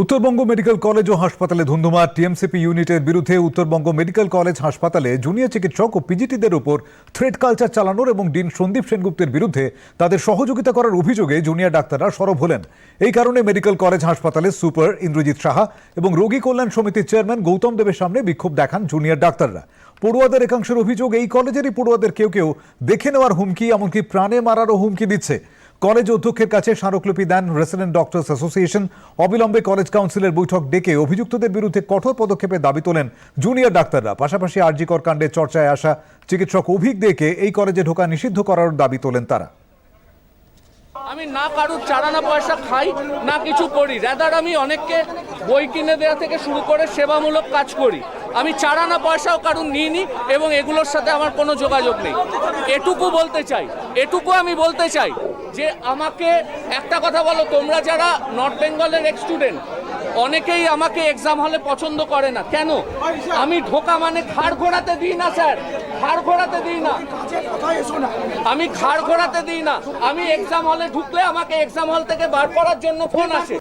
Uttarbanga medical college ও হাসপাতালে ধুন্ধুমার TMCP ইউনিটের বিরুদ্ধে উত্তরবঙ্গ মেডিকেল কলেজ হাসপাতালে জুনিয়র চিকিৎসক ও পিজিটিদের উপর থ্রেড কালচার চালানোর এবং ডিন সন্দীপ সেনগুপ্তের বিরুদ্ধে তাদের সহযোগিতা করার অভিযোগে জুনিয়র ডাক্তাররা সরব হলেন। এই কারণে মেডিকেল কলেজ হাসপাতালে সুপার ইন্দ্রজিৎ সাহা এবং রোগী কল্যাণ সমিতির চেয়ারম্যান গৌতম দেবের সামনে বিক্ষোভ দেখান জুনিয়র ডাক্তাররা। পড়ুয়াদের একাংশের অভিযোগ, এই কলেজেরই পড়ুয়াদের কেউ কেউ দেখে নেওয়ার হুমকি, এমনকি প্রাণে মারারও হুমকি দিচ্ছে। কলেজ অধ্যক্ষের কাছে স্মারকলিপি দেন রেসিডেন্ট ডক্টরস অ্যাসোসিয়েশন অবিলম্বে কলেজ কাউন্সিলের বৈঠক ডেকে অভিযুক্তদের বিরুদ্ধে কঠোর পদক্ষেপের দাবি তোলেন জুনিয়র ডাক্তাররা। পাশাপাশি আরজিকর কাণ্ডে চর্চায় আসা চিকিৎসক অভিক দেকে এই কলেজে ঢোকা নিষিদ্ধ করার দাবি তোলেন তারা। আমি না কারুর চারানা পয়সা খাই, না কিছু করি। রেদার আমি অনেককে বই কিনে দেওয়া থেকে শুরু করে সেবামূলক কাজ করি। আমি চারানা পয়সাও কারুর নিইনি এবং এগুলোর সাথে আমার কোনো যোগাযোগ নেই। এটুকু বলতে চাই, এটুকু আমি বলতে চাই যে আমাকে একটা কথা বলো, তোমরা যারা নর্থ বেঙ্গলের এক্স স্টুডেন্ট অনেকেই আমাকে এক্সাম হলে পছন্দ করে না। কেন? আমি ঢোকা মানে ঘাড় ঘোরাতে দিই না, স্যার। ঘাড় ঘোরাতে দিই না। আমি ঘাড় ঘোরাতে দিই না। আমি এক্সাম হলে ঢুকলে আমাকে এক্সাম হল থেকে বার করার জন্য ফোন আসে।